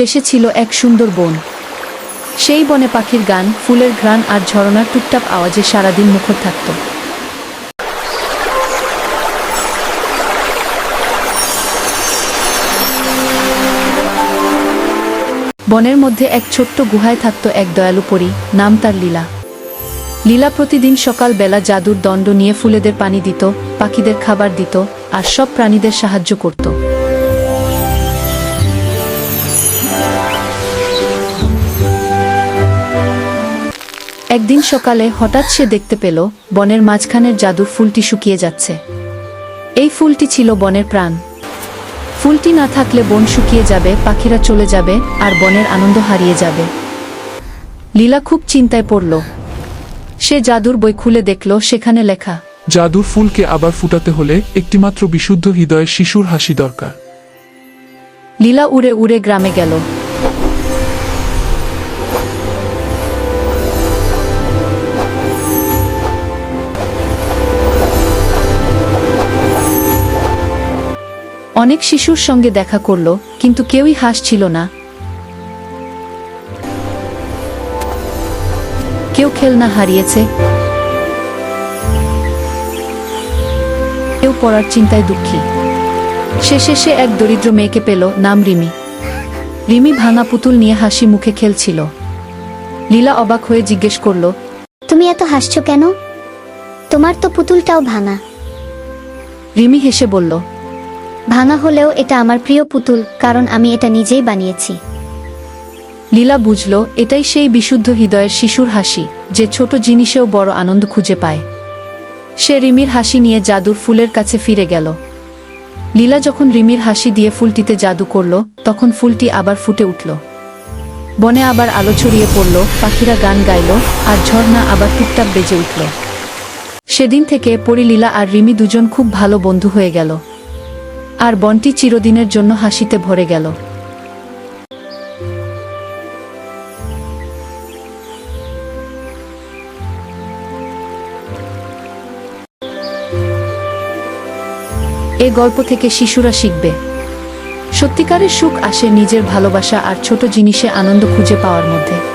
দেশে ছিল এক সুন্দর বন। সেই বনে পাখির গান, ফুলের ঘ্রাণ আর ঝরনার টুকটাপ আওয়াজে সারাদিন মুখর থাকত। বনের মধ্যে এক ছোট্ট গুহায় থাকত এক দয়ালু পরী, নাম তার লীলা। লীলা প্রতিদিন সকাল বেলা জাদুর দণ্ড নিয়ে ফুলেদের পানি দিত, পাখিদের খাবার দিত আর সব প্রাণীদের সাহায্য করত। একদিন সকালে হঠাৎ সে দেখতে পেল বনের মাঝখানের জাদুর ফুলটি শুকিয়ে যাচ্ছে। এই ফুলটি ছিল বনের প্রাণ। ফুলটি না থাকলে বন শুকিয়ে যাবে পাখিরা চলে যাবে আর বনের আনন্দ হারিয়ে যাবে। লীলা খুব চিন্তায় পড়ল। সে জাদুর বই খুলে দেখল সেখানে লেখা জাদুর ফুলকে আবার ফুটাতে হলে একটিমাত্র বিশুদ্ধ হৃদয়ের শিশুর হাসি দরকার। লীলা উড়ে উড়ে গ্রামে গেল। অনেক শিশুর সঙ্গে দেখা করল কিন্তু কেউই হাসছিল না। কেউ খেলনা হারিয়েছে। কেউ পড়ার চিন্তায় দুঃখী। শেষে সে এক দরিদ্র মেয়েকে পেল নাম রিমি। রিমি ভাঙা পুতুল নিয়ে হাসি মুখে খেলছিল। লীলা অবাক হয়ে জিজ্ঞেস করল তুমি এত হাসছো কেন? তোমার তো পুতুলটাও ভাঙা। রিমি হেসে বলল ভাঙা হলেও এটা আমার প্রিয় পুতুল, কারণ আমি এটা নিজেই বানিয়েছি। লীলা বুঝল, এটাই সেই বিশুদ্ধ হৃদয়ের শিশুর হাসি, যে ছোট জিনিসেও বড় আনন্দ খুঁজে পায়। সে রিমির হাসি নিয়ে জাদুর ফুলের কাছে ফিরে গেল। লীলা যখন রিমির হাসি দিয়ে ফুলটিতে জাদু করল, তখন ফুলটি আবার ফুটে উঠল। বনে আবার আলো ছড়িয়ে পড়ল, পাখিরা গান গাইল, আর ঝর্ণা আবার টুকটাক বেজে উঠল। সেদিন থেকে পরিলীলা আর রিমি দুজন খুব ভালো বন্ধু হয়ে গেল। আর বনটি চিরদিনের জন্য হাসিতে ভরে গেল। এ গল্প থেকে শিশুরা শিখবে। সত্যিকারের সুখ আসে নিজের ভালোবাসা আর ছোট জিনিসে আনন্দ খুঁজে পাওয়ার মধ্যে।